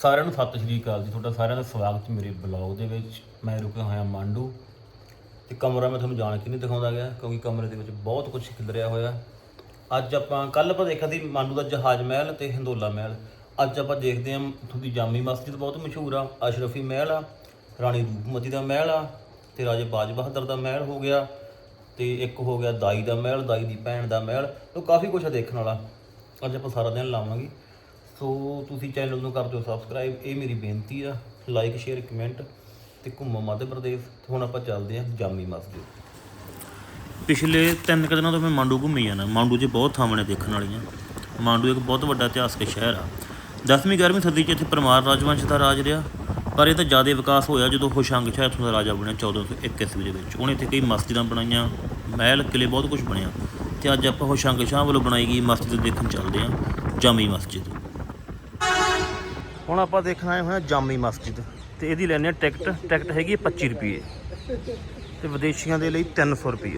ਸਾਰਿਆਂ ਨੂੰ ਸਤਿ ਸ਼੍ਰੀ ਅਕਾਲ ਜੀ। ਤੁਹਾਡਾ ਸਾਰਿਆਂ ਦਾ ਸਵਾਗਤ ਹੈ ਮੇਰੇ ਬਲੌਗ ਦੇ ਵਿੱਚ। ਮੈਂ ਰੁਕਿਆ ਹੋਇਆ ਮਾਂਡੂ ਤੇ ਕਮਰਾ ਮੈਂ ਤੁਹਾਨੂੰ ਜਾਣ ਕੇ ਨਹੀਂ ਦਿਖਾਉਂਦਾ ਗਿਆ, ਕਿਉਂਕਿ ਕਮਰੇ ਦੇ ਵਿੱਚ ਬਹੁਤ ਕੁਝ ਖਿਲਰਿਆ ਹੋਇਆ। ਅੱਜ ਆਪਾਂ ਕੱਲ ਆਪਾਂ ਦੇਖਿਆ ਸੀ ਮਾਂਡੂ ਦਾ ਜਹਾਜ਼ ਮਹਿਲ ਤੇ ਹਿੰਦੋਲਾ ਮਹਿਲ। ਅੱਜ ਆਪਾਂ ਦੇਖਦੇ ਹਾਂ ਤੁਹਾਡੀ ਜਾਮੀ ਮਸਜਿਦ ਬਹੁਤ ਮਸ਼ਹੂਰ ਆ, ਅਸ਼ਰਫੀ ਮਹਿਲ ਆ, ਰਾਣੀ ਰੂਪਮਤੀ ਦਾ ਮਹਿਲ ਆ ਤੇ ਰਾਜੇ ਬਾਜ ਬਹਾਦਰ ਦਾ ਮਹਿਲ ਹੋ ਗਿਆ ਤੇ ਇੱਕ ਹੋ ਗਿਆ ਦਾਈ ਦਾ ਮਹਿਲ, ਦਾਈ ਦੀ ਭੈਣ ਦਾ ਮਹਿਲ। ਉਹ ਕਾਫੀ ਕੁਝ ਆ ਦੇਖਣ ਵਾਲਾ। ਅੱਜ ਆਪਾਂ ਸਾਰਾ ਦਿਨ ਲਾਵਾਂਗੇ। ਸੋ ਤੁਸੀਂ ਚੈਨਲ ਨੂੰ ਕਰ ਦਿਓ ਸਬਸਕ੍ਰਾਈਬ ਇਹ ਮੇਰੀ ਬੇਨਤੀ ਆ। ਲਾਈਕ ਸ਼ੇਅਰ ਕਮੈਂਟ ਤੇ ਘੁੰਮੋ ਮੱਧ ਪ੍ਰਦੇਸ਼। ਤੇ ਹੁਣ ਆਪਾਂ ਚੱਲਦੇ ਹਾਂ ਜਾਮੀ ਮਸਜਿਦ। ਪਿਛਲੇ ਤਿੰਨ ਕੁ ਦਿਨਾਂ ਤੋਂ ਮੈਂ ਮਾਂਡੂ ਘੁੰਮੀ ਜਾਣਾ ਮਾਂਡੂ 'ਚ ਬਹੁਤ ਥਾਵਾਂ ਨੇ ਦੇਖਣ ਵਾਲੀਆਂ। ਮਾਂਡੂ ਇੱਕ ਬਹੁਤ ਵੱਡਾ ਇਤਿਹਾਸਕ ਸ਼ਹਿਰ ਆ। 10ਵੀਂ 11ਵੀਂ ਸਦੀ 'ਚ ਇੱਥੇ ਪਰਮਾਰ ਰਾਜਵੰਸ਼ ਦਾ ਰਾਜ ਰਿਹਾ। ਪਰ ਇਹ ਤਾਂ ਜ਼ਿਆਦਾ ਵਿਕਾਸ ਹੋਇਆ ਜਦੋਂ ਹੋਸ਼ੰਗ ਸ਼ਾਹ ਇੱਥੋਂ ਦਾ ਰਾਜਾ ਬਣਿਆ 1401 ਈਸਵੀ ਦੇ ਵਿੱਚ ਉਹਨੇ ਇੱਥੇ ਕਈ ਮਸਜਿਦਾਂ ਬਣਾਈਆਂ, ਮਹਿਲ ਕਿਲੇ ਬਹੁਤ ਕੁਝ ਬਣਿਆ। ਤੇ ਅੱਜ ਆਪਾਂ ਹੋਸ਼ੰਗ ਸ਼ਾਹ ਵੱਲੋਂ ਬਣਾਈ ਗਈ ਮਸਜਿਦ ਦੇਖਣ ਚੱਲਦੇ ਹਾਂ ਜਾਮੀ ਮਸਜਿਦ। ਹੁਣ ਆਪਾਂ ਦੇਖਣਾ ਆਏ ਹੋਏ ਜਾਮੀ ਮਸਜਿਦ ਤੇ ਇਹਦੀ ਲੈਣੇ ਆ ਟਿਕਟ ਟਿਕਟ ਹੈਗੀ ਹੈ 25 ਰੁਪਏ। ਤੇ ਵਿਦੇਸ਼ੀਆਂ ਦੇ ਲਈ 300 ਰੁਪਏ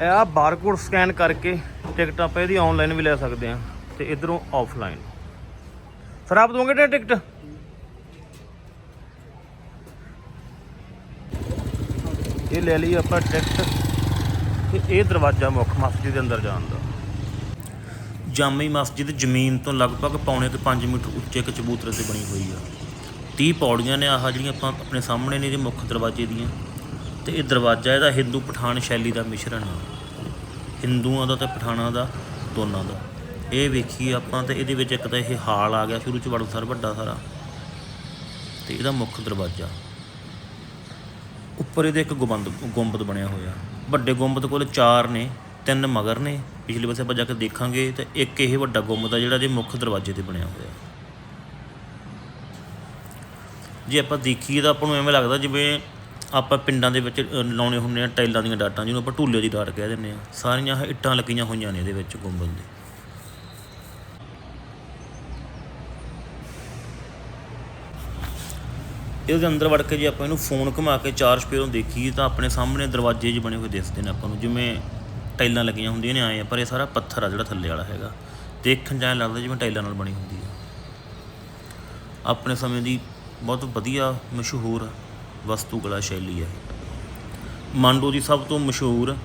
ਇਹ ਆ ਬਾਰਕੋਡ ਸਕੈਨ ਕਰਕੇ ਟਿਕਟ ਆਪਾਂ ਇਹਦੀ ਆਨਲਾਈਨ ਵੀ ਲੈ ਸਕਦੇ ਆ ਤੇ ਇਧਰੋਂ ਆਫਲਾਈਨ। ਸਰ, ਆਪ ਦੋਗੇ ਨਾ ਟਿਕਟ? ਇਹ ਲੈ ਲਈ ਆਪਾਂ ਟਿਕਟ। ਤੇ ਇਹ ਦਰਵਾਜ਼ਾ ਮੁੱਖ ਮਸਜਿਦ ਦੇ ਅੰਦਰ ਜਾਣ ਦਾ। ਜਾਮੀ ਮਸਜਿਦ ਜ਼ਮੀਨ ਤੋਂ ਲਗਭਗ ਪੌਣੇ ਕੁ 5 ਮੀਟਰ ਉੱਚੇ ਇੱਕ ਚਬੂਤਰੇ ਤੇ ਬਣੀ ਹੋਈ ਆ। 30 ਪੌੜੀਆਂ ਨੇ ਆਹ ਜਿਹੜੀਆਂ ਆਪਾਂ ਆਪਣੇ ਸਾਹਮਣੇ ਨੇ ਇਹਦੇ ਮੁੱਖ ਦਰਵਾਜ਼ੇ ਦੀਆਂ। ਤੇ ਇਹ ਦਰਵਾਜ਼ਾ ਇਹਦਾ ਹਿੰਦੂ ਪਠਾਨ ਸ਼ੈਲੀ ਦਾ ਮਿਸ਼ਰਣ ਆ। ਹਿੰਦੂਆਂ ਦਾ ਤੇ ਪਠਾਨਾਂ ਦਾ, ਦੋਨਾਂ ਦਾ। ਇਹ ਵੇਖੀ ਆਪਾਂ ਤੇ ਇਹਦੇ ਵਿੱਚ ਇੱਕ ਤਾਂ ਇਹ ਹਾਲ ਆ ਗਿਆ ਸ਼ੁਰੂ ਚ ਬੜਾ ਸਾਰਾ ਵੱਡਾ ਸਾਰਾ। ਤੇ ਇਹਦਾ ਮੁੱਖ ਦਰਵਾਜ਼ਾ। ਉੱਪਰ ਇਹਦੇ ਇੱਕ ਗੁੰਬਦ ਗੁੰਬਦ ਬਣਿਆ ਹੋਇਆ। ਵੱਡੇ ਗੁੰਬਦ ਕੋਲ ਚਾਰ ਨੇ, ਤਿੰਨ ਮਗਰ ਨੇ। ਪਿਛਲੇ ਪਾਸੇ ਆਪਾਂ ਜਾ ਕੇ ਦੇਖਾਂਗੇ ਤੇ ਇੱਕ ਇਹ ਵੱਡਾ ਗੁੰਬਦ ਆ ਜਿਹੜਾ ਜੇ ਮੁੱਖ ਦਰਵਾਜ਼ੇ ਤੇ ਬਣਿਆ ਹੋਇਆ। ਜੇ ਆਪਾਂ ਦੇਖੀਏ ਤਾਂ ਆਪਾਂ ਨੂੰ ਐਵੇਂ ਲੱਗਦਾ ਜਿਵੇਂ ਆਪਾਂ ਪਿੰਡਾਂ ਦੇ ਵਿੱਚ ਲਾਉਣੇ ਹੁੰਦੇ ਆ ਟਾਈਲਾਂ ਦੀਆਂ ਡਾਟਾਂ ਜਿਹਨੂੰ ਆਪਾਂ ਢੂਲੇ ਦੀ ਡਾਟ ਕਹਿ ਦਿੰਦੇ ਆ। ਸਾਰੀਆਂ ਇੱਟਾਂ ਲੱਗੀਆਂ ਹੋਈਆਂ ਨੇ ਇਹਦੇ ਵਿੱਚ ਗੁੰਬਦ ਦੇ। ਇਹਦੇ ਅੰਦਰ ਵੜ ਕੇ ਜੇ ਆਪਾਂ ਇਹਨੂੰ ਫੋਨ ਘੁਮਾ ਕੇ ਚਾਰ ਸਪੇਰੋਂ ਦੇਖੀਏ ਤਾਂ ਆਪਣੇ ਸਾਹਮਣੇ ਦਰਵਾਜ਼ੇ ਜਿਹੇ ਬਣੇ ਹੋਏ ਦਿਸਦੇ ਨੇ ਆਪਾਂ ਨੂੰ, ਜਿਵੇਂ ਟਾਈਲਾਂ ਲੱਗੀਆਂ ਹੁੰਦੀਆਂ ਨੇ ਆਏ ਆ ਪਰ ਇਹ ਸਾਰਾ ਪੱਥਰ ਆ ਜਿਹੜਾ ਥੱਲੇ ਵਾਲਾ ਹੈਗਾ। ਦੇਖਣ 'ਚ ਐਂ ਲੱਗਦਾ ਜਿਵੇਂ ਟਾਈਲਾਂ ਨਾਲ ਬਣੀ ਹੁੰਦੀ ਹੈ ਆਪਣੇ ਸਮੇਂ ਦੀ ਬਹੁਤ ਵਧੀਆ ਮਸ਼ਹੂਰ ਵਸਤੂ ਕਲਾ ਸ਼ੈਲੀ ਹੈ ਮਾਂਡੋ ਦੀ ਸਭ ਤੋਂ ਮਸ਼ਹੂਰ,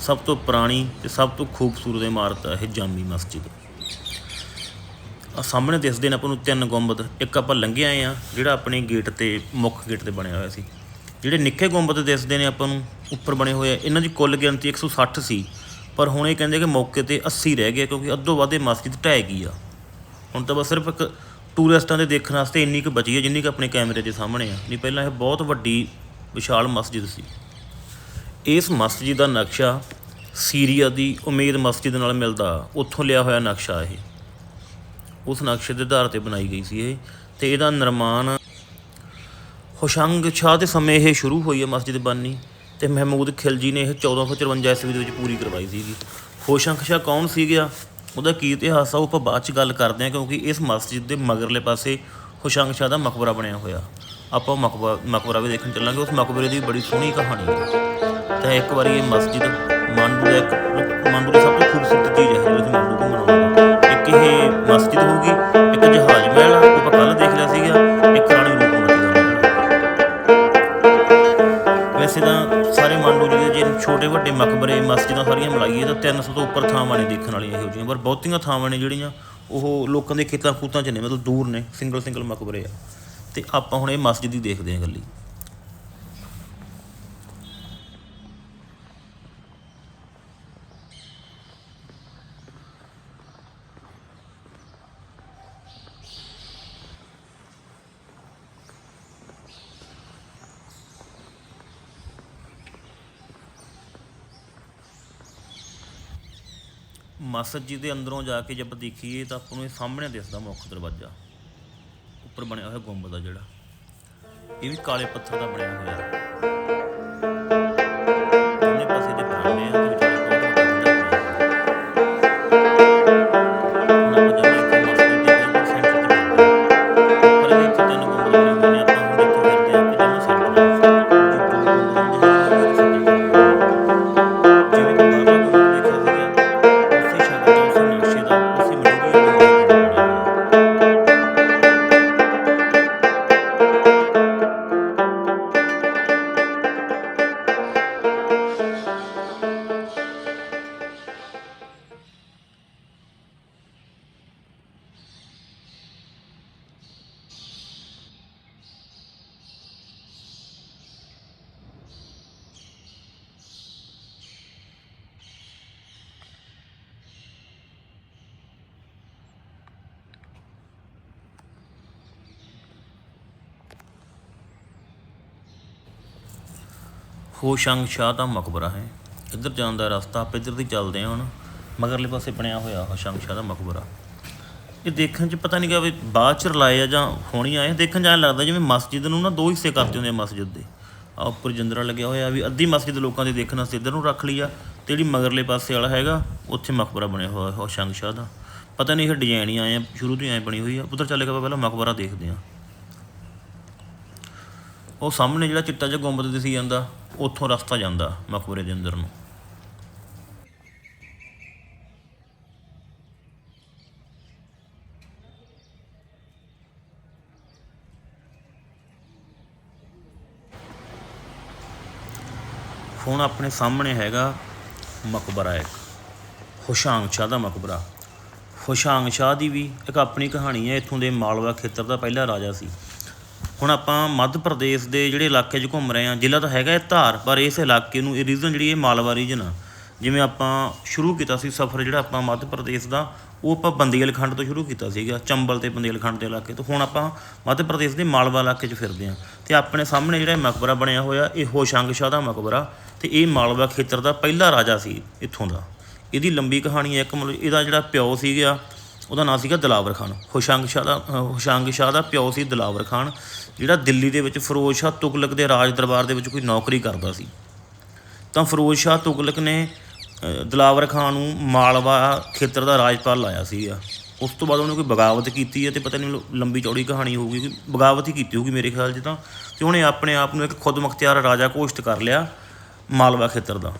ਸਭ ਤੋਂ ਪੁਰਾਣੀ ਤੇ ਸਭ ਤੋਂ ਖੂਬਸੂਰਤ ਇਮਾਰਤ ਹੈ ਇਹ ਜਾਮੀ ਮਸਜਿਦ। ਆ ਸਾਹਮਣੇ ਦਿਸਦੇ ਨੇ ਆਪਾਂ ਨੂੰ ਤਿੰਨ ਗੁੰਬਦ ਇੱਕ ਆਪਾਂ ਲੰਘੇ ਆਏ ਆ ਜਿਹੜਾ ਆਪਣੇ ਗੇਟ ਤੇ, ਮੁੱਖ ਗੇਟ ਤੇ ਬਣਿਆ ਹੋਇਆ ਸੀ। ਜਿਹੜੇ ਨਿੱਕੇ ਗੁੰਬਦ ਦਿਸਦੇ ਨੇ ਆਪਾਂ ਨੂੰ ਉੱਪਰ ਬਣੇ ਹੋਏ ਆ, ਇਹਨਾਂ ਦੀ ਕੁੱਲ ਗਿਣਤੀ 160 ਸੀ ਪਰ ਹੁਣ ਇਹ ਕਹਿੰਦੇ ਕਿ ਮੌਕੇ ਤੇ 80 ਰਹਿ ਗਏ, ਕਿਉਂਕਿ ਅੱਧੋ ਵੱਧ ਇਹ ਮਸਜਿਦ ਢਹਿ ਗਈ ਆ। ਹੁਣ ਤਾਂ ਬਸ ਸਿਰਫ ਇੱਕ ਟੂਰਿਸਟਾਂ ਦੇ ਦੇਖਣ ਵਾਸਤੇ ਇੰਨੀ ਕੁ ਬਚੀ ਹੈ ਜਿੰਨੀ ਕੁ ਆਪਣੇ ਕੈਮਰੇ ਦੇ ਸਾਹਮਣੇ ਆ। ਨਹੀਂ, ਪਹਿਲਾਂ ਇਹ ਬਹੁਤ ਵੱਡੀ ਵਿਸ਼ਾਲ ਮਸਜਿਦ ਸੀ। ਇਸ ਮਸਜਿਦ ਦਾ ਨਕਸ਼ਾ ਸੀਰੀਆ ਦੀ ਉਮੀਦ ਮਸਜਿਦ ਨਾਲ ਮਿਲਦਾ, ਉੱਥੋਂ ਲਿਆ ਹੋਇਆ ਨਕਸ਼ਾ ਇਹ। ਉਸ ਨਕਸ਼ੇ ਦੇ ਆਧਾਰ ਤੇ ਬਣਾਈ ਗਈ ਸੀ ਇਹ। ਤੇ ਇਹਦਾ ਨਿਰਮਾਣ ਹੋਸ਼ੰਗ ਸ਼ਾਹ ਦੇ ਸਮੇਂ ਇਹ ਸ਼ੁਰੂ ਹੋਈ ਹੈ ਮਸਜਿਦ ਬਾਨੀ। ਤੇ ਮਹਿਮੂਦ ਖਿਲਜੀ ਨੇ ਇਹ 1454 ਈਸਵੀ ਦੇ ਵਿੱਚ ਪੂਰੀ ਕਰਵਾਈ ਸੀਗੀ। ਹੋਸ਼ੰਗ ਸ਼ਾਹ ਕੌਣ ਸੀਗਾ ਉਹਦਾ ਕੀ ਇਤਿਹਾਸ ਆ? ਉਹ ਆਪਾਂ ਬਾਅਦ ਚ ਗੱਲ ਕਰਦੇ ਹਾਂ ਕਿਉਂਕਿ ਇਸ ਮਸਜਿਦ ਦੇ ਮਗਰਲੇ ਪਾਸੇ ਹੋਸ਼ੰਗ ਸ਼ਾਹ ਦਾ ਮਕਬਰਾ ਬਣਿਆ ਹੋਇਆ। ਆਪਾਂ ਉਹ ਮਕਬਰਾ ਮਕਬਰਾ ਵੀ ਦੇਖਣ ਚੱਲਾਂਗੇ। ਉਸ ਮਕਬਰੇ ਦੀ ਬੜੀ ਸੋਹਣੀ ਕਹਾਣੀ ਹੈ। ਤਾਂ ਇੱਕ ਵਾਰੀ ਇਹ ਮਸਜਿਦ ਮਾਂਡੂ ਦਾ ਇੱਕ ਮਾਂਡੂ ਦੀ ਸਭ ਤੋਂ ਖੂਬਸੂਰਤ ਚੀਜ਼ ਛੋਟੇ ਵੱਡੇ ਮਕਬਰੇ, ਮਸਜਿਦਾਂ ਸਾਰੀਆਂ ਮਿਲਾਈਏ ਤਾਂ 300 ਤੋਂ ਉੱਪਰ ਥਾਵਾਂ ਨੇ ਦੇਖਣ ਵਾਲੀਆਂ ਇਹੋ ਜਿਹੀਆਂ, ਪਰ ਬਹੁਤੀਆਂ ਥਾਵਾਂ ਨੇ ਜਿਹੜੀਆਂ ਉਹ ਲੋਕਾਂ ਦੇ ਖੇਤਾਂ ਖੂਤਾਂ 'ਚ ਨੇ, ਮਤਲਬ ਦੂਰ ਨੇ ਸਿੰਗਲ ਸਿੰਗਲ ਮਕਬਰੇ ਆ। ਤੇ ਆਪਾਂ ਹੁਣ ਇਹ ਮਸਜਿਦ ਹੀ ਦੇਖਦੇ ਹਾਂ ਗੱਲੀ ਮਸਜਿਦ ਦੇ ਅੰਦਰੋਂ ਜਾ ਕੇ ਜੇ ਆਪਾਂ ਦੇਖੀਏ ਤਾਂ ਆਪਾਂ ਨੂੰ ਇਹ ਸਾਹਮਣੇ ਦਿਸਦਾ ਮੁੱਖ ਦਰਵਾਜ਼ਾ। ਉੱਪਰ ਬਣਿਆ ਹੋਇਆ ਗੁੰਬਦ ਆ ਜਿਹੜਾ। ਇਹ ਵੀ ਕਾਲੇ ਪੱਥਰ ਦਾ ਬਣਿਆ ਹੋਇਆ। ਹੋਸ਼ੰਗ ਸ਼ਾਹ ਦਾ ਮਕਬਰਾ ਹੈ। ਇੱਧਰ ਜਾਣ ਦਾ ਰਸਤਾ ਆਪਾਂ ਇੱਧਰ ਦੀ ਚੱਲਦੇ ਹਾਂ ਹੁਣ। ਮਗਰਲੇ ਪਾਸੇ ਬਣਿਆ ਹੋਇਆ ਹੋਸ਼ੰਗ ਸ਼ਾਹ ਦਾ ਮਕਬਰਾ। ਇਹ ਦੇਖਣ 'ਚ ਪਤਾ ਨਹੀਂ ਕਿ ਵੀ ਬਾਅਦ ਚ ਰਲਾਏ ਆ ਜਾਂ ਹੋਣੀ ਆਏ ਦੇਖਣ 'ਚ ਲੱਗਦਾ ਜਿਵੇਂ ਮਸਜਿਦ ਨੂੰ ਨਾ ਦੋ ਹਿੱਸੇ ਕਰਤੇ ਹੁੰਦੇ ਆ ਮਸਜਿਦ ਦੇ। ਆ ਉੱਪਰ ਜੰਦਰਾ ਲੱਗਿਆ ਹੋਇਆ ਵੀ ਅੱਧੀ ਮਸਜਿਦ ਲੋਕਾਂ ਦੇ ਦੇਖਣ ਵਾਸਤੇ ਇੱਧਰ ਨੂੰ ਰੱਖ ਲਈ ਆ ਤੇ ਜਿਹੜੀ ਮਗਰਲੇ ਪਾਸੇ ਵਾਲਾ ਹੈਗਾ, ਉੱਥੇ ਮਕਬਰਾ ਬਣਿਆ ਹੋਇਆ ਹੋਸ਼ੰਗ ਸ਼ਾਹ ਦਾ। ਪਤਾ ਨਹੀਂ ਇਹ ਡਿਜ਼ਾਈਨ ਹੀ ਆਏ ਆ, ਸ਼ੁਰੂ ਤੋਂ ਹੀ ਐਂ ਬਣੀ ਹੋਈ ਆ। ਉੱਧਰ ਚੱਲੇ ਕੇ ਪਹਿਲਾਂ ਮਕਬਰਾ ਦੇਖਦੇ ਆ ਉਹ ਸਾਹਮਣੇ ਜਿਹੜਾ ਚਿੱਟਾ ਜਿਹਾ ਗੁੰਬਦ ਦਿਸੀ ਜਾਂਦਾ, ਉੱਥੋਂ ਰਸਤਾ ਜਾਂਦਾ ਮਕਬਰੇ ਦੇ ਅੰਦਰ ਨੂੰ। ਹੁਣ ਆਪਣੇ ਸਾਹਮਣੇ ਹੈਗਾ ਮਕਬਰਾ ਇੱਕ। ਹੁਸ਼ਾਂਗ ਸ਼ਾਹ ਦਾ ਮਕਬਰਾ। ਹੁਸ਼ਾਂਗ ਸ਼ਾਹ ਦੀ ਵੀ ਇੱਕ ਆਪਣੀ ਕਹਾਣੀ ਹੈ, ਇੱਥੋਂ ਦੇ ਮਾਲਵਾ ਖੇਤਰ ਦਾ ਪਹਿਲਾ ਰਾਜਾ ਸੀ। ਹੁਣ ਆਪਾਂ ਮੱਧ ਪ੍ਰਦੇਸ਼ ਦੇ ਜਿਹੜੇ ਇਲਾਕੇ 'ਚ ਘੁੰਮ ਰਹੇ ਹਾਂ, ਜ਼ਿਲ੍ਹਾ ਤਾਂ ਹੈਗਾ ਇਹ ਧਾਰ, ਪਰ ਇਸ ਇਲਾਕੇ ਨੂੰ, ਇਹ ਰੀਜਨ ਜਿਹੜੀ ਇਹ ਮਾਲਵਾ ਰੀਜਨ ਆ ਜਿਵੇਂ ਆਪਾਂ ਸ਼ੁਰੂ ਕੀਤਾ ਸੀ ਸਫ਼ਰ ਜਿਹੜਾ ਆਪਾਂ ਮੱਧ ਪ੍ਰਦੇਸ਼ ਦਾ, ਉਹ ਆਪਾਂ ਬੰਦੇਲਖੰਡ ਤੋਂ ਸ਼ੁਰੂ ਕੀਤਾ ਸੀਗਾ, ਚੰਬਲ ਤੇ ਬੰਦੇਲਖੰਡ ਦੇ ਇਲਾਕੇ ਤੋਂ। ਹੁਣ ਆਪਾਂ ਮੱਧ ਪ੍ਰਦੇਸ਼ ਦੇ ਮਾਲਵਾ ਇਲਾਕੇ 'ਚ ਫਿਰਦੇ ਹਾਂ ਤੇ ਆਪਣੇ ਸਾਹਮਣੇ ਜਿਹੜਾ ਮਕਬਰਾ ਬਣਿਆ ਹੋਇਆ, ਇਹ ਹੋਸ਼ੰਗ ਸ਼ਾਹ ਦਾ ਮਕਬਰਾ ਤੇ ਇਹ ਮਾਲਵਾ ਖੇਤਰ ਦਾ ਪਹਿਲਾ ਰਾਜਾ ਸੀ ਇੱਥੋਂ ਦਾ। ਇਹਦੀ ਲੰਬੀ ਕਹਾਣੀ ਹੈ, ਇੱਕ ਮਤਲਬ ਇਹਦਾ ਜਿਹੜਾ ਪਿਓ ਸੀਗਾ ਉਹਦਾ ਨਾਂ ਸੀਗਾ ਦਲਾਵਰ ਖਾਨ। ਹੁਸ਼ੰਗ ਸ਼ਾਹ ਦਾ ਅ, ਹੁਸ਼ੰਗ ਸ਼ਾਹ ਦਾ ਪਿਓ ਸੀ ਦਲਾਵਰ ਖਾਨ ਜਿਹੜਾ ਦਿੱਲੀ ਦੇ ਵਿੱਚ ਫਿਰੋਜ਼ ਸ਼ਾਹ ਤੁਗਲਕ ਦੇ ਰਾਜ ਦਰਬਾਰ ਦੇ ਵਿੱਚ ਕੋਈ ਨੌਕਰੀ ਕਰਦਾ ਸੀ। ਤਾਂ ਫਿਰੋਜ਼ ਸ਼ਾਹ ਤੁਗਲਕ ਨੇ ਦਲਾਵਰ ਖਾਨ ਨੂੰ ਮਾਲਵਾ ਖੇਤਰ ਦਾ ਰਾਜਪਾਲ ਲਾਇਆ ਸੀਗਾ ਉਸ ਤੋਂ ਬਾਅਦ ਉਹਨੇ ਕੋਈ ਬਗਾਵਤ ਕੀਤੀ ਹੈ ਤੇ ਪਤਾ ਨਹੀਂ ਲੰਬੀ ਚੌੜੀ ਕਹਾਣੀ ਹੋਊਗੀ ਕਿ ਬਗਾਵਤ ਹੀ ਕੀਤੀ ਹੋਊਗੀ ਮੇਰੇ ਖਿਆਲ 'ਚ ਤਾਂ। ਤੇ ਉਹਨੇ ਆਪਣੇ ਆਪ ਨੂੰ ਇੱਕ ਖੁਦਮੁਖਤਿਆਰ ਰਾਜਾ ਘੋਸ਼ਿਤ ਕਰ ਲਿਆ ਮਾਲਵਾ ਖੇਤਰ ਦਾ।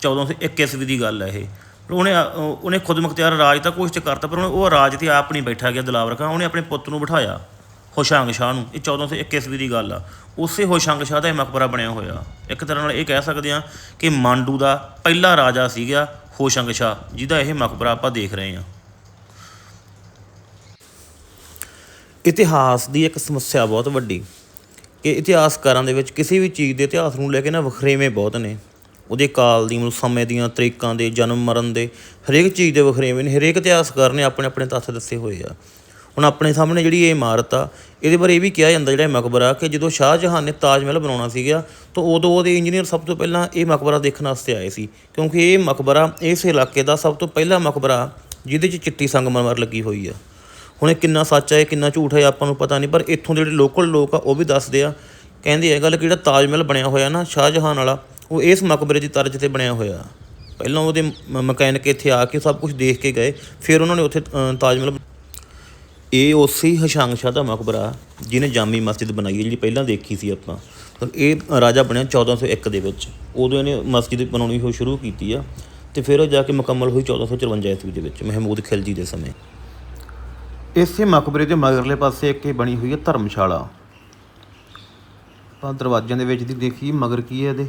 1401 ਈਸਵੀ ਦੀ ਗੱਲ ਹੈ ਇਹ। ਉਹਨੇ ਉਹਨੇ ਖੁਦ ਮੁਖਤਿਆਰ ਰਾਜ ਤਾਂ ਕੋਸ਼ਿਸ਼ ਕਰਤਾ, ਪਰ ਉਹਨੇ ਉਹ ਰਾਜ ਤੇ ਆਪ ਨਹੀਂ ਬੈਠਾ ਗਿਆ ਦਲਾਵਰ ਖਾਨ। ਉਹਨੇ ਆਪਣੇ ਪੁੱਤ ਨੂੰ ਬਿਠਾਇਆ, ਹੋਸ਼ੰਗ ਸ਼ਾਹ ਨੂੰ। ਇਹ 1401 ਈਸਵੀ ਦੀ ਗੱਲ ਆ। ਉਸੇ ਹੋਸ਼ੰਗ ਸ਼ਾਹ ਦਾ ਇਹ ਮਕਬਰਾ ਬਣਿਆ ਹੋਇਆ। ਇੱਕ ਤਰ੍ਹਾਂ ਨਾਲ ਇਹ ਕਹਿ ਸਕਦੇ ਆ ਕਿ ਮਾਂਡੂ ਦਾ ਪਹਿਲਾ ਰਾਜਾ ਸੀਗਾ ਹੋਸ਼ੰਗ ਸ਼ਾਹ, ਜਿਹਦਾ ਇਹ ਮਕਬਰਾ ਆਪਾਂ ਦੇਖ ਰਹੇ ਹਾਂ। ਇਤਿਹਾਸ ਦੀ ਇੱਕ ਸਮੱਸਿਆ ਬਹੁਤ ਵੱਡੀ। ਕਿ ਇਤਿਹਾਸਕਾਰਾਂ ਦੇ ਵਿੱਚ ਕਿਸੇ ਵੀ ਚੀਜ਼ ਦੇ ਇਤਿਹਾਸ ਨੂੰ ਲੈ ਕੇ ਨਾ ਵਖਰੇਵੇਂ ਬਹੁਤ ਨੇ। ਉਹਦੇ ਕਾਲ ਦੀ, ਮਤਲਬ ਸਮੇਂ ਦੀਆਂ ਤਰੀਕਾਂ ਦੇ, ਜਨਮ ਮਰਨ ਦੇ, ਹਰੇਕ ਚੀਜ਼ ਦੇ ਵਖਰੇਵੇਂ ਨੇ, ਹਰੇਕ ਇਤਿਹਾਸਕਾਰ ਨੇ ਆਪਣੇ ਆਪਣੇ ਤੱਥ ਦੱਸੇ ਹੋਏ ਆ। ਹੁਣ ਆਪਣੇ ਸਾਹਮਣੇ ਜਿਹੜੀ ਇਹ ਇਮਾਰਤ ਆ, ਇਹਦੇ ਬਾਰੇ ਇਹ ਵੀ ਕਿਹਾ ਜਾਂਦਾ ਜਿਹੜਾ ਇਹ ਮਕਬਰਾ ਕਿ ਜਦੋਂ ਸ਼ਾਹ ਸ਼ਾਹਜਹਾਨ ਨੇ ਤਾਜ ਮਹਿਲ ਬਣਾਉਣਾ ਸੀਗਾ, ਤਾਂ ਉਦੋਂ ਉਹਦੇ ਇੰਜੀਨੀਅਰ ਸਭ ਤੋਂ ਪਹਿਲਾਂ ਇਹ ਮਕਬਰਾ ਦੇਖਣ ਵਾਸਤੇ ਆਏ ਸੀ, ਕਿਉਂਕਿ ਇਹ ਮਕਬਰਾ ਇਸ ਇਲਾਕੇ ਦਾ ਸਭ ਤੋਂ ਪਹਿਲਾ ਮਕਬਰਾ ਜਿਹਦੇ 'ਚ ਚਿੱਟੀ ਸੰਗਮਰਮਰ ਲੱਗੀ ਹੋਈ ਆ। ਹੁਣ ਇਹ ਕਿੰਨਾ ਸੱਚ ਹੈ ਕਿੰਨਾ ਝੂਠ ਹੈ ਆਪਾਂ ਨੂੰ ਪਤਾ ਨਹੀਂ, ਪਰ ਇੱਥੋਂ ਦੇ ਜਿਹੜੇ ਲੋਕਲ ਲੋਕ ਆ, ਉਹ ਵੀ ਦੱਸਦੇ ਆ। ਕਹਿੰਦੇ ਇਹ ਗੱਲ ਕਿ ਜਿਹੜਾ ਤਾਜ ਮਹਿਲ ਬਣਿਆ ਹੋਇਆ ਨਾ ਸ਼ਾਹਜਹਾਨ ਵਾਲਾ ਉਹ ਇਸ ਮਕਬਰੇ ਦੀ ਤਰਜ਼ ਤੇ ਬਣਿਆ ਹੋਇਆ। ਪਹਿਲਾਂ ਉਹਦੇ ਮਕੈਨਿਕ ਇੱਥੇ ਆ ਕੇ ਸਭ ਕੁਝ ਦੇਖ ਕੇ ਗਏ, ਫਿਰ ਉਹਨਾਂ ਨੇ ਉੱਥੇ ਤਾਜ ਮਹਿਲ ਇਹ ਉਸੇ ਹੀ ਸ਼ਾਹ ਦਾ ਮਕਬਰਾ ਜਿਹਨੇ ਜਾਮੀ ਮਸਜਿਦ ਬਣਾਈ ਹੈ, ਜਿਹੜੀ ਪਹਿਲਾਂ ਦੇਖੀ ਸੀ ਆਪਾਂ। ਇਹ ਰਾਜਾ ਬਣਿਆ 1401 ਦੇ ਵਿੱਚ। ਉਦੋਂ ਇਹਨੇ ਮਸਜਿਦ ਬਣਾਉਣੀ ਹੋ ਸ਼ੁਰੂ ਕੀਤੀ ਆ, ਤੇ ਫਿਰ ਉਹ ਜਾ ਕੇ ਮੁਕੰਮਲ ਹੋਈ 1454 ਈਸਵੀ ਦੇ ਵਿੱਚ, ਮਹਿਮੂਦ ਖਿਲਜੀ ਦੇ ਸਮੇਂ। ਇਸੇ ਮਕਬਰੇ ਦੇ ਮਗਰਲੇ ਪਾਸੇ ਇੱਕ ਇਹ ਬਣੀ ਹੋਈ ਹੈ ਧਰਮਸ਼ਾਲਾ। ਆਪਾਂ ਦਰਵਾਜ਼ਿਆਂ ਦੇ ਵਿੱਚ ਦੀ ਦੇਖੀ ਮਗਰ ਕੀ ਹੈ ਇਹਦੇ?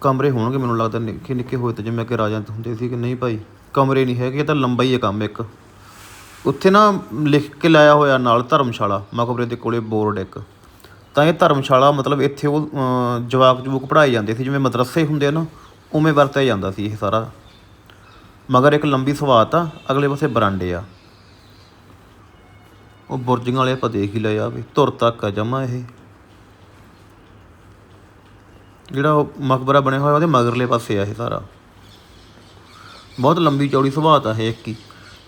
ਕਮਰੇ ਹੋਣਗੇ ਮੈਨੂੰ ਲੱਗਦਾ ਨਿੱਕੇ ਨਿੱਕੇ ਹੋਏ ਤੇ ਜਿਵੇਂ ਕਿ ਰਾਜਾਂ ਹੁੰਦੇ ਸੀ ਕਿ ਨਹੀਂ ਭਾਈ, ਕਮਰੇ ਨਹੀਂ ਹੈਗੇ, ਇਹ ਤਾਂ ਲੰਬਾ ਹੀ ਹੈ ਕੰਮ ਇੱਕ। ਉੱਥੇ ਨਾ ਲਿਖ ਕੇ ਲਾਇਆ ਹੋਇਆ ਨਾਲ ਧਰਮਸ਼ਾਲਾ ਮਕਬਰੇ ਦੇ ਕੋਲੇ ਬੋਰਡ ਇੱਕ। ਤਾਂ ਇਹ ਧਰਮਸ਼ਾਲਾ ਮਤਲਬ ਇੱਥੇ ਉਹ ਜਵਾਕ ਜਵੂਕ ਪੜ੍ਹਾਏ ਜਾਂਦੇ ਸੀ, ਜਿਵੇਂ ਮਦਰਸੇ ਹੁੰਦੇ ਆ ਨਾ, ਉਵੇਂ ਵਰਤਿਆ ਜਾਂਦਾ ਸੀ ਇਹ ਸਾਰਾ। ਮਗਰ ਇੱਕ ਲੰਬੀ ਸਵਾਤ ਆ, ਅਗਲੇ ਪਾਸੇ ਬਰਾਂਡੇ ਆ। ਉਹ ਬੁਰਜੀਆਂ ਵਾਲੇ ਆਪਾਂ ਦੇਖ ਹੀ ਲਏ ਆ ਵੀ, ਧੁਰ ਤੱਕ ਆ ਜਮਾ ਇਹ। ਜਿਹੜਾ ਉਹ ਮਕਬਰਾ ਬਣਿਆ ਹੋਇਆ ਉਹਦੇ ਮਗਰਲੇ ਪਾਸੇ ਆ ਇਹ ਸਾਰਾ। ਬਹੁਤ ਲੰਬੀ ਚੌੜੀ ਸੁਭਾਅ ਆ ਇਹ ਇੱਕ ਹੀ।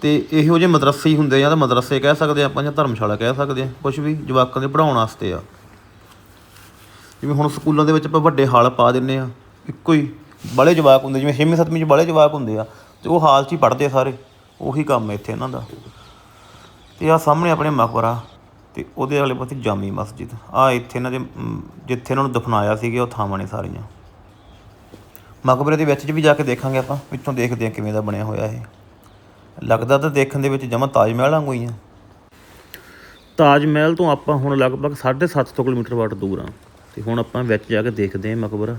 ਤੇ ਇਹੋ ਜਿਹੇ ਮਦਰਸੇ ਹੀ ਹੁੰਦੇ ਆ ਜਾਂ ਤਾਂ ਮਦਰਸੇ ਕਹਿ ਸਕਦੇ ਆ ਆਪਾਂ ਜਾਂ ਧਰਮਸ਼ਾਲਾ ਕਹਿ ਸਕਦੇ ਆ ਕੁਝ ਵੀ ਜਵਾਕਾਂ ਦੇ ਪੜਾਉਣ ਵਾਸਤੇ ਆ। ਜਿਵੇਂ ਹੁਣ ਸਕੂਲਾਂ ਦੇ ਵਿੱਚ ਆਪਾਂ ਵੱਡੇ ਹਾਲ ਪਾ ਦਿੰਨੇ ਆ, ਇੱਕੋ ਹੀ ਬੜੇ ਜਵਾਕ ਹੁੰਦੇ, ਜਿਵੇਂ 6ਵੀਂ 7ਵੀਂ ਚ ਬੜੇ ਜਵਾਕ ਹੁੰਦੇ ਆ ਤੇ ਉਹ ਹਾਲ 'ਚ ਹੀ ਪੜ੍ਹਦੇ ਆ ਸਾਰੇ। ਉਹੀ ਕੰਮ ਇੱਥੇ ਇਹਨਾਂ ਦਾ। ਤੇ ਆ ਸਾਹਮਣੇ ਆਪਣੇ ਮਕਬਰਾ ਤੇ ਉਹਦੇ ਵਾਲੇ ਪਾਸੇ ਜਾਮੀ ਮਸਜਿਦ। ਆ ਇੱਥੇ ਇਹਨਾਂ ਦੇ ਜਿੱਥੇ ਇਹਨਾਂ ਨੂੰ ਦਫਨਾਇਆ ਸੀਗਾ, ਉਹ ਥਾਵਾਂ ਨੇ ਸਾਰੀਆਂ। ਮਕਬਰੇ ਦੇ ਵਿੱਚ ਵੀ ਜਾ ਕੇ ਦੇਖਾਂਗੇ ਆਪਾਂ ਵਿੱਚੋਂ ਦੇਖਦੇ ਹਾਂ ਕਿਵੇਂ ਦਾ ਬਣਿਆ ਹੋਇਆ ਇਹ। ਲੱਗਦਾ ਤਾਂ ਦੇਖਣ ਦੇ ਵਿੱਚ ਜਮਾ ਤਾਜ ਮਹਿਲ ਵਾਂਗੂ ਹੀ ਆ। ਤਾਜ ਮਹਿਲ ਤੋਂ ਆਪਾਂ ਹੁਣ ਲਗਭਗ 7.5 ਕਿਲੋਮੀਟਰ ਵਾਟ ਦੂਰ ਆ। ਤੇ ਹੁਣ ਆਪਾਂ ਵਿੱਚ ਜਾ ਕੇ ਦੇਖਦੇ ਹਾਂ ਮਕਬਰਾ।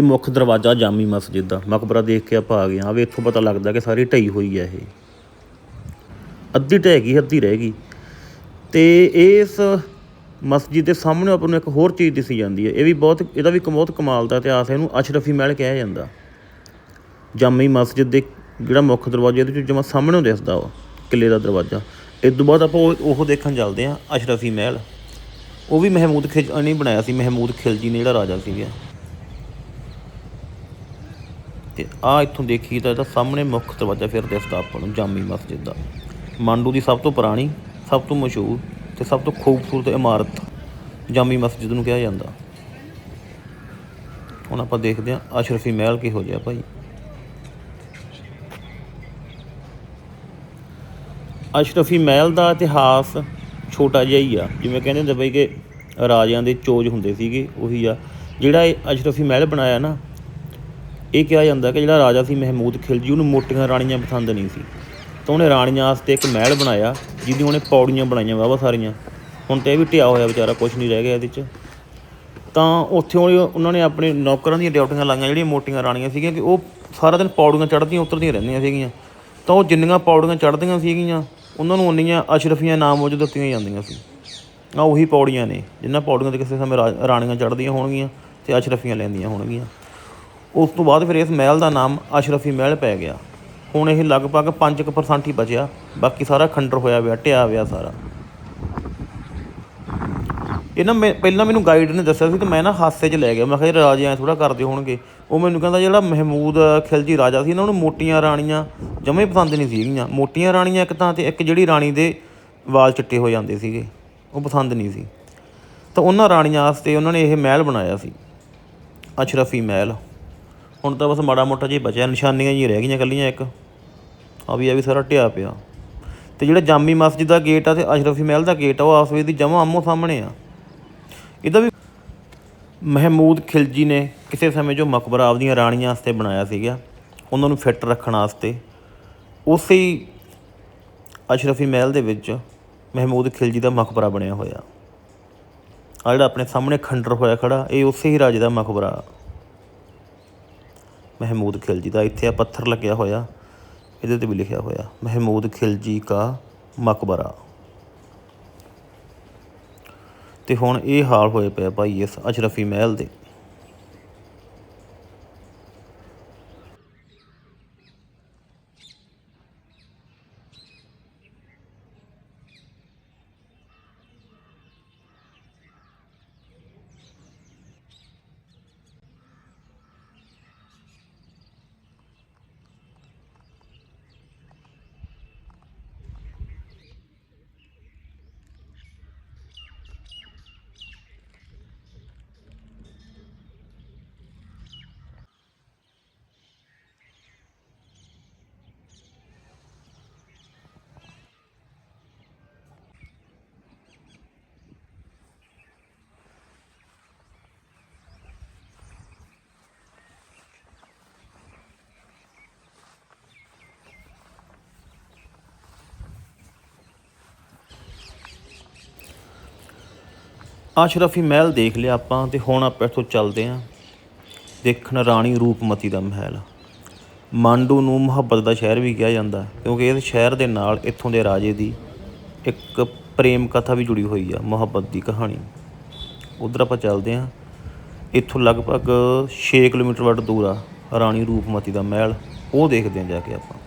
ਇਹ ਮੁੱਖ ਦਰਵਾਜ਼ਾ ਜਾਮੀ ਮਸਜਿਦ ਦਾ। ਮਕਬਰਾ ਦੇਖ ਕੇ ਆਪਾਂ ਆ ਗਏ ਹਾਂ। ਵੀ ਇੱਥੋਂ ਪਤਾ ਲੱਗਦਾ ਕਿ ਸਾਰੀ ਢਈ ਹੋਈ ਹੈ ਇਹ। ਅੱਧੀ ਢਹਿ ਗਈ ਅੱਧੀ ਰਹਿ ਗਈ। ਤੇ ਇਸ ਮਸਜਿਦ ਦੇ ਸਾਹਮਣੇ ਆਪਾਂ ਨੂੰ ਇੱਕ ਹੋਰ ਚੀਜ਼ ਦਿਸੀ ਜਾਂਦੀ ਹੈ। ਇਹ ਵੀ ਬਹੁਤ, ਇਹਦਾ ਵੀ ਬਹੁਤ ਕਮਾਲ ਦਾ ਇਤਿਹਾਸ ਹੈ। ਇਹਨੂੰ ਅਸ਼ਰਫੀ ਮਹਿਲ ਕਿਹਾ ਜਾਂਦਾ। ਜਾਮੀ ਮਸਜਿਦ ਦੇ ਜਿਹੜਾ ਮੁੱਖ ਦਰਵਾਜ਼ਾ, ਇਹਦੇ ਚ ਜਮਾ ਸਾਹਮਣੇ ਨੂੰ ਦਿਸਦਾ ਉਹ ਕਿਲੇ ਦਾ ਦਰਵਾਜ਼ਾ। ਇਸ ਤੋਂ ਬਾਅਦ ਆਪਾਂ ਉਹ ਉਹ ਦੇਖਣ ਚੱਲਦੇ ਹਾਂ, ਅਸ਼ਰਫੀ ਮਹਿਲ। ਉਹ ਵੀ ਮਹਿਮੂਦ ਖਿਲ ਨੇ ਬਣਾਇਆ ਸੀ, ਮਹਿਮੂਦ ਖਿਲਜੀ ਨੇ ਜਿਹੜਾ ਰਾਜਾ ਸੀਗਾ। ਤੇ ਆ ਇੱਥੋਂ ਦੇਖੀ ਤਾਂ ਇਹਦਾ ਸਾਹਮਣੇ ਮੁੱਖ ਦਰਵਾਜ਼ਾ ਫਿਰ ਦਿਸਦਾ ਆਪਾਂ ਨੂੰ, ਜਾਮੀ ਮਸਜਿਦ ਦਾ। ਮਾਂਡੂ ਦੀ ਸਭ ਤੋਂ ਪੁਰਾਣੀ, ਸਭ ਤੋਂ ਮਸ਼ਹੂਰ ਤੇ ਸਭ ਤੋਂ ਖੂਬਸੂਰਤ ਇਮਾਰਤ ਜਾਮੀ ਮਸਜਿਦ ਨੂੰ ਕਿਹਾ ਜਾਂਦਾ। ਹੁਣ ਆਪਾਂ ਦੇਖਦੇ ਹਾਂ ਅਸ਼ਰਫੀ ਮਹਿਲ ਕਿਹੋ ਜਿਹਾ ਭਾਈ। ਅਸ਼ਰਫੀ ਮਹਿਲ ਦਾ ਇਤਿਹਾਸ ਛੋਟਾ ਜਿਹਾ ਹੀ ਆ। ਜਿਵੇਂ ਕਹਿੰਦੇ ਹੁੰਦੇ ਬਈ ਕਿ ਰਾਜਿਆਂ ਦੇ ਚੋਜ ਹੁੰਦੇ ਸੀਗੇ, ਉਹੀ ਆ। ਜਿਹੜਾ ਇਹ ਅਸ਼ਰਫੀ ਮਹਿਲ ਬਣਾਇਆ ਨਾ ਇਹ ਕਿਹਾ ਜਾਂਦਾ ਕਿ ਜਿਹੜਾ ਰਾਜਾ ਸੀ ਮਹਿਮੂਦ ਖਿਲਜੀ ਉਹਨੂੰ ਮੋਟੀਆਂ ਰਾਣੀਆਂ ਪਸੰਦ ਨਹੀਂ ਸੀ। ਤਾਂ ਉਹਨੇ ਰਾਣੀਆਂ ਵਾਸਤੇ ਇੱਕ ਮਹਿਲ ਬਣਾਇਆ, ਜਿਹਦੀ ਉਹਨੇ ਪੌੜੀਆਂ ਬਣਾਈਆਂ ਵਾਵਾ ਸਾਰੀਆਂ। ਹੁਣ ਤੇ ਇਹ ਵੀ ਢਿਆ ਹੋਇਆ ਵਿਚਾਰਾ ਕੁਝ ਨਹੀਂ ਰਹਿ ਗਿਆ ਇਹਦੇ 'ਚ। ਤਾਂ ਉੱਥੇ ਉਹਨਾਂ ਨੇ ਆਪਣੇ ਨੌਕਰਾਂ ਦੀਆਂ ਡਿਊਟੀਆਂ ਲਾਈਆਂ, ਜਿਹੜੀਆਂ ਮੋਟੀਆਂ ਰਾਣੀਆਂ ਸੀਗੀਆਂ, ਕਿ ਉਹ ਸਾਰਾ ਦਿਨ ਪੌੜੀਆਂ ਚੜ੍ਹਦੀਆਂ, ਉਤਰਦੀਆਂ ਰਹਿੰਦੀਆਂ ਸੀਗੀਆਂ। ਤਾਂ ਉਹ ਜਿੰਨੀਆਂ ਪੌੜੀਆਂ ਚੜ੍ਹਦੀਆਂ ਸੀਗੀਆਂ, ਉਹਨਾਂ ਨੂੰ ਉਨੀਆਂ ਅਸ਼ਰਫੀਆਂ ਨਾਮ ਵਜੋਂ ਦਿੱਤੀਆਂ ਜਾਂਦੀਆਂ ਸੀ। ਆ ਉਹੀ ਪੌੜੀਆਂ ਨੇ ਜਿਨ੍ਹਾਂ ਪੌੜੀਆਂ ਤੇ ਕਿਸੇ ਸਮੇਂ ਰਾ- ਰਾਣੀਆਂ ਚੜ੍ਹਦੀਆਂ ਹੋਣਗੀਆਂ ਤੇ ਅਸ਼ਰਫੀਆਂ ਲੈਂਦੀਆਂ ਹੋਣਗੀਆਂ। ਉਸ ਤੋਂ ਬਾਅਦ ਫਿਰ ਇਸ ਮਹਿਲ ਦਾ ਨਾਮ ਅਸ਼ਰਫੀ ਮਹਿਲ ਪੈ ਗਿਆ। ਹੁਣ ਇਹ ਲਗਭਗ 5% ਹੀ ਬਚਿਆ। ਬਾਕੀ ਸਾਰਾ ਖੰਡਰ ਹੋਇਆ ਪਿਆ ਢਿਆ ਹੋਇਆ ਸਾਰਾ। ਇਹਨਾਂ ਮੈਂ, ਪਹਿਲਾਂ ਮੈਨੂੰ ਗਾਈਡ ਨੇ ਦੱਸਿਆ ਸੀ ਤੇ ਮੈਂ ਨਾ ਹਾਸੇ 'ਚ ਲੈ ਗਿਆ। ਮੈਂ ਕਿਹਾ, ਇਹ ਰਾਜੇ ਐ ਥੋੜਾ ਕਰਦੇ ਹੋਣਗੇ। ਉਹ ਮੈਨੂੰ ਕਹਿੰਦਾ, ਜਿਹੜਾ ਮਹਿਮੂਦ ਖਿਲਜੀ ਰਾਜਾ ਸੀ ਨਾ ਨੂੰ ਮੋਟੀਆਂ ਰਾਣੀਆਂ ਜਮੇ ਪਸੰਦ ਨਹੀਂ ਸੀਗੀਆਂ। ਮੋਟੀਆਂ ਰਾਣੀਆਂ ਇੱਕ ਤਾਂ ਤੇ, ਇੱਕ ਜਿਹੜੀ ਰਾਣੀ ਦੇ ਵਾਲ ਚਿੱਟੇ ਹੋ ਜਾਂਦੇ ਸੀਗੇ, ਉਹ ਪਸੰਦ ਨਹੀਂ ਸੀ। ਤਾਂ ਉਹਨਾਂ ਰਾਣੀਆਂ ਵਾਸਤੇ ਉਹਨਾਂ ਨੇ ਇਹ ਮਹਿਲ ਬਣਾਇਆ ਸੀ, ਅਸ਼ਰਫੀ ਮਹਿਲ। ਹੁਣ ਤਾਂ ਬਸ ਮਾੜਾ ਮੋਟਾ ਜਿਹਾ ਬਚਿਆ, ਨਿਸ਼ਾਨੀਆਂ ਜੀ ਰਹਿ ਗਈਆਂ ਕੱਲੀਆਂ ਇੱਕ। ਆ ਵੀ ਆ ਵੀ ਸਾਰਾ ਢਿਆ ਪਿਆ। ਤੇ ਜਿਹੜਾ ਜਾਮੀ ਮਸਜਿਦ ਦਾ ਗੇਟ ਆ ਤੇ ਅਸ਼ਰਫੀ ਮਹਿਲ ਦਾ ਗੇਟ ਆ, ਉਹ ਆਪਸ ਵਿੱਚ ਦੀ ਜਮਾ ਆਮੋ ਸਾਹਮਣੇ ਆ। ਇਹਦਾ ਵੀ ਮਹਿਮੂਦ ਖਿਲਜੀ ਨੇ ਕਿਸੇ ਸਮੇਂ ਜੋ ਮਕਬਰਾ ਆਪਦੀਆਂ ਰਾਣੀਆਂ ਵਾਸਤੇ ਬਣਾਇਆ ਸੀਗਾ, ਉਹਨਾਂ ਨੂੰ ਫਿੱਟ ਰੱਖਣ ਵਾਸਤੇ, ਉਸੇ ਹੀ ਅਸ਼ਰਫੀ ਮਹਿਲ ਦੇ ਵਿੱਚ ਮਹਿਮੂਦ ਖਿਲਜੀ ਦਾ ਮਕਬਰਾ ਬਣਿਆ ਹੋਇਆ। ਆ ਜਿਹੜਾ ਆਪਣੇ ਸਾਹਮਣੇ ਖੰਡਰ ਹੋਇਆ ਖੜਾ, ਇਹ ਉਸੇ ਹੀ ਰਾਜੇ ਦਾ ਮਕਬਰਾ। ਮਹਿਮੂਦ ਖਿਲਜੀ ਦਾ। ਇੱਥੇ ਆ ਪੱਥਰ ਲੱਗਿਆ ਹੋਇਆ। ਇਹਦੇ ਤੇ ਵੀ ਲਿਖਿਆ ਹੋਇਆ, ਮਹਿਮੂਦ ਖਿਲਜੀ ਕਾ ਮਕਬਰਾ। ਤੇ ਹੁਣ ਇਹ ਹਾਲ ਹੋਏ ਪਿਆ ਭਾਈ ਇਸ ਅਸ਼ਰਫੀ ਮਹਿਲ ਦੇ। ਅਸ਼ਰਫੀ ਮਹਿਲ ਦੇਖ ਲਿਆ ਆਪਾਂ ਤੇ ਹੁਣ ਆਪਾਂ ਇੱਥੋਂ ਚੱਲਦੇ ਆਂ। ਦੇਖਣ ਰਾਣੀ ਰੂਪਮਤੀ ਦਾ ਮਹਿਲ। ਮਾਂਡੂ ਨੂੰ ਮੁਹੱਬਤ ਦਾ ਸ਼ਹਿਰ ਵੀ ਕਿਹਾ ਜਾਂਦਾ, ਕਿਉਂਕਿ ਇਸ ਸ਼ਹਿਰ ਦੇ ਨਾਲ ਇੱਥੋਂ ਦੇ ਰਾਜੇ ਦੀ ਇੱਕ ਪ੍ਰੇਮ ਕਥਾ ਵੀ ਜੁੜੀ ਹੋਈ ਆ, ਮੁਹੱਬਤ ਦੀ ਕਹਾਣੀ। ਉਧਰ ਆਪਾਂ ਚੱਲਦੇ ਆਂ। ਇੱਥੋਂ ਲਗਭਗ 6 ਕਿਲੋਮੀਟਰ ਵੱਟ ਦੂਰ ਆ ਰਾਣੀ ਰੂਪਮਤੀ ਦਾ ਮਹਿਲ। ਉਹ ਦੇਖਦੇ ਆਂ ਜਾ ਕੇ ਆਪਾਂ।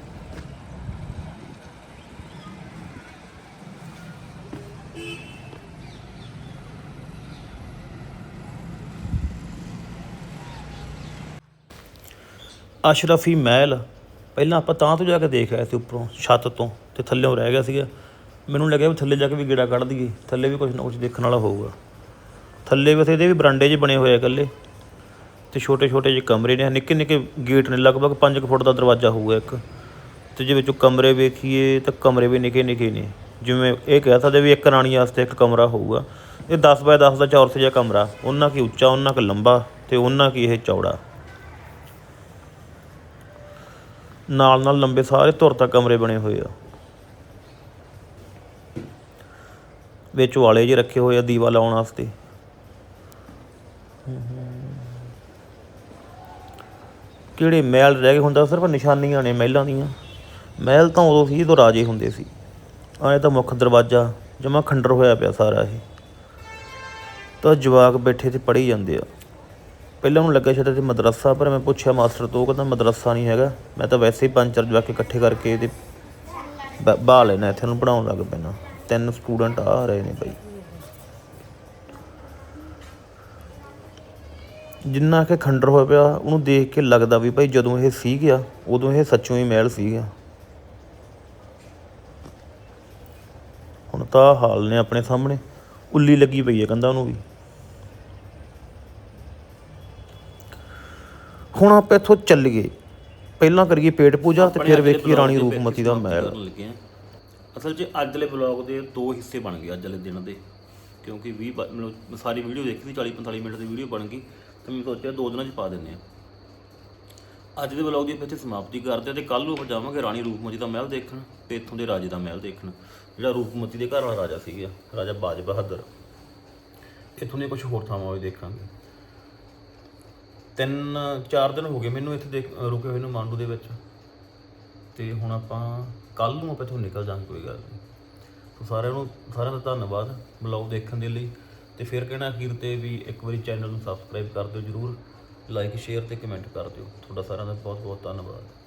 ਅਸ਼ਰਫੀ ਮਹਿਲ, ਪਹਿਲਾਂ ਆਪਾਂ ਤਾਂ ਤੋਂ ਜਾ ਕੇ ਦੇਖ ਆਏ ਸੀ ਉੱਪਰੋਂ, ਛੱਤ ਤੋਂ, ਤੇ ਥੱਲੇੋਂ ਰਹਿ ਗਿਆ ਸੀਗਾ। ਮੈਨੂੰ ਲੱਗਿਆ ਵੀ ਥੱਲੇ ਜਾ ਕੇ ਵੀ ਗੇੜਾ ਕੱਢ ਦਈਏ, ਥੱਲੇ ਵੀ ਕੁਝ ਨਾ ਕੁਝ ਦੇਖਣ ਵਾਲਾ ਹੋਊਗਾ। ਥੱਲੇ ਵੀ ਇਹਦੇ ਵੀ ਬਰਾਂਡੇ ਜਿਹੇ ਬਣੇ ਹੋਏ ਆ ਇਕੱਲੇ, ਤੇ ਛੋਟੇ ਛੋਟੇ ਜਿਹੇ ਕਮਰੇ ਨੇ ਨਿੱਕੇ ਨਿੱਕੇ ਗੇਟ ਨੇ, ਲਗਭਗ 5 ਫੁੱਟ ਦਾ ਦਰਵਾਜ਼ਾ ਹੋਊਗਾ ਇੱਕ। ਤੇ ਜੇ ਵਿੱਚੋਂ ਕਮਰੇ ਵੇਖੀਏ, ਤਾਂ ਕਮਰੇ ਵੀ ਨਿੱਕੇ ਨਿੱਕੇ ਨੇ। ਜਿਵੇਂ ਇਹ ਕਹਿ ਸਕਦੇ ਵੀ ਇੱਕ ਰਾਣੀ ਵਾਸਤੇ ਇੱਕ ਕਮਰਾ ਹੋਊਗਾ। ਇਹ 10 ਬਾਏ 10 ਦਾ ਚੌਰਸ ਜਿਹਾ ਕਮਰਾ, ਉਹਨਾਂ ਕੀ ਉੱਚਾ, ਉਹਨਾਂ ਕੁ ਲੰਬਾ, ਤੇ ਉਹਨਾਂ ਕੀ ਇਹ ਚੌੜਾ। ਨਾਲ ਨਾਲ ਲੰਬੇ ਸਾਰੇ ਧੁਰ ਤੱਕ ਕਮਰੇ ਬਣੇ ਹੋਏ ਆ। ਵਿੱਚ ਵਾਲੇ ਜਿਹੇ ਰੱਖੇ ਹੋਏ ਆ ਦੀਵਾ ਲਾਉਣ ਵਾਸਤੇ। ਕਿਹੜੇ ਮਹਿਲ ਰਹਿ ਗਏ ਹੁੰਦਾ ਸਿਰਫ ਨਿਸ਼ਾਨੀਆਂ ਨੇ ਮਹਿਲਾਂ ਦੀਆਂ। ਮਹਿਲ ਤਾਂ ਉਦੋਂ ਸੀ ਜਦੋਂ ਰਾਜੇ ਹੁੰਦੇ ਸੀ। ਆਏ ਤਾਂ ਮੁੱਖ ਦਰਵਾਜ਼ਾ, ਜਮਾ ਖੰਡਰ ਹੋਇਆ ਪਿਆ ਸਾਰਾ ਇਹ। ਤਾਂ ਜਵਾਕ ਬੈਠੇ ਤੇ ਪੜ੍ਹੀ ਜਾਂਦੇ ਆ। ਪਹਿਲਾਂ ਉਹਨੂੰ ਲੱਗਾ ਸ਼ਾਇਦ ਇਹ ਮਦਰਸਾ, ਪਰ ਮੈਂ ਪੁੱਛਿਆ ਮਾਸਟਰ ਤੋਂ, ਉਹ ਕਹਿੰਦਾ ਮਦਰਸਾ ਨਹੀਂ ਹੈਗਾ। ਮੈਂ ਤਾਂ ਵੈਸੇ ਹੀ ਪੰਜ ਚਾਰ ਜਵਾਕ ਇਕੱਠੇ ਕਰਕੇ ਤੇ ਬ- ਬਾਹ ਲੈਣਾ, ਇੱਥੇ ਨੂੰ ਪੜਾਉਣ ਲੱਗ ਪੈਣਾ। ਤਿੰਨ ਸਟੂਡੈਂਟ ਆ ਰਹੇ ਨੇ ਬਈ। ਜਿੰਨਾ ਕਿ ਖੰਡਰ ਹੋਇਆ ਪਿਆ, ਉਹਨੂੰ ਦੇਖ ਕੇ ਲੱਗਦਾ ਵੀ ਭਾਈ ਜਦੋਂ ਇਹ ਸੀ ਗਿਆ, ਉਦੋਂ ਇਹ ਸੱਚੋਂ ਹੀ ਮਹਿਲ ਸੀ ਗਿਆ। ਹੁਣ ਤਾਂ ਹਾਲ ਨੇ ਆਪਣੇ ਸਾਹਮਣੇ। ਉੱਲੀ ਲੱਗੀ ਪਈ ਹੈ ਕੰਧਾਂ ਉਹਨੂੰ ਵੀ। ਹੁਣ ਆਪਾਂ ਇੱਥੋਂ ਚੱਲੀਏ। ਪਹਿਲਾਂ ਕਰੀਏ ਪੇਟ ਪੂਜਾ ਤੇ ਫਿਰ ਵੇਖੀਏ ਰਾਣੀ ਰੂਪਮਤੀ ਦਾ ਮਹਿਲ। ਕਰਨ ਲੱਗੇ ਹਾਂ। ਅਸਲ 'ਚ ਅੱਜ ਵਾਲੇ ਬਲੌਗ ਦੇ ਦੋ ਹਿੱਸੇ ਬਣ ਗਏ ਅੱਜ ਵਾਲੇ ਦਿਨ ਦੇ। ਕਿਉਂਕਿ 20 ਬ- ਮਤਲਬ ਸਾਰੀ ਵੀਡੀਓ ਦੇਖੀ ਸੀ 40 45 ਮਿੰਟ ਦੀ ਵੀਡੀਓ ਬਣ ਗਈ। ਤਾਂ ਮੈਂ ਸੋਚਿਆ ਦੋ ਦਿਨਾਂ 'ਚ ਪਾ ਦਿੰਦੇ ਆ ਅੱਜ ਦੇ ਬਲੌਗ ਦੀ ਆਪਾਂ ਇੱਥੇ ਸਮਾਪਤੀ ਕਰਦੇ ਹਾਂ ਤੇ ਕੱਲ ਨੂੰ ਆਪਾਂ ਜਾਵਾਂਗੇ ਰਾਣੀ ਰੂਪਮਤੀ ਦਾ ਮਹਿਲ ਦੇਖਣ ਤੇ ਇੱਥੋਂ ਦੇ ਰਾਜੇ ਦਾ ਮਹਿਲ ਦੇਖਣ। ਜਿਹੜਾ ਰੂਪਮਤੀ ਦੇ ਘਰ ਵਾਲਾ ਰਾਜਾ ਸੀਗਾ ਰਾਜਾ ਬਾਜ ਬਹਾਦਰ। ਇੱਥੋਂ ਦੇ ਕੁਝ ਹੋਰ ਥਾਵਾਂ ਵੀ ਦੇਖਾਂਗੇ। ਤਿੰਨ ਚਾਰ ਦਿਨ ਹੋ ਗਏ ਮੈਨੂੰ ਇੱਥੇ ਦੇਖ ਰੁਕੇ ਹੋਏ ਨੂੰ ਮਾਂਡੂ ਦੇ ਵਿੱਚ। ਤੇ ਹੁਣ ਆਪਾਂ ਕੱਲ ਨੂੰ ਆਪਾਂ ਇੱਥੋਂ ਨਿਕਲ ਜਾਾਂਗੇ ਕੋਈ ਗੱਲ ਨਹੀਂ। ਸੋ ਸਾਰਿਆਂ ਨੂੰ, ਸਾਰਿਆਂ ਦਾ ਧੰਨਵਾਦ ਬਲੌਗ ਦੇਖਣ ਦੇ ਲਈ। ਤੇ ਫਿਰ ਕਹਿਣਾ ਅਖੀਰ ਤੇ ਵੀ ਇੱਕ ਵਾਰੀ ਚੈਨਲ ਨੂੰ ਸਬਸਕ੍ਰਾਈਬ ਕਰ ਦਿਓ ਜਰੂਰ। ਲਾਈਕ ਸ਼ੇਅਰ ਤੇ ਕਮੈਂਟ ਕਰ ਦਿਓ। ਤੁਹਾਡਾ ਸਾਰਿਆਂ ਦਾ ਬਹੁਤ ਬਹੁਤ ਧੰਨਵਾਦ।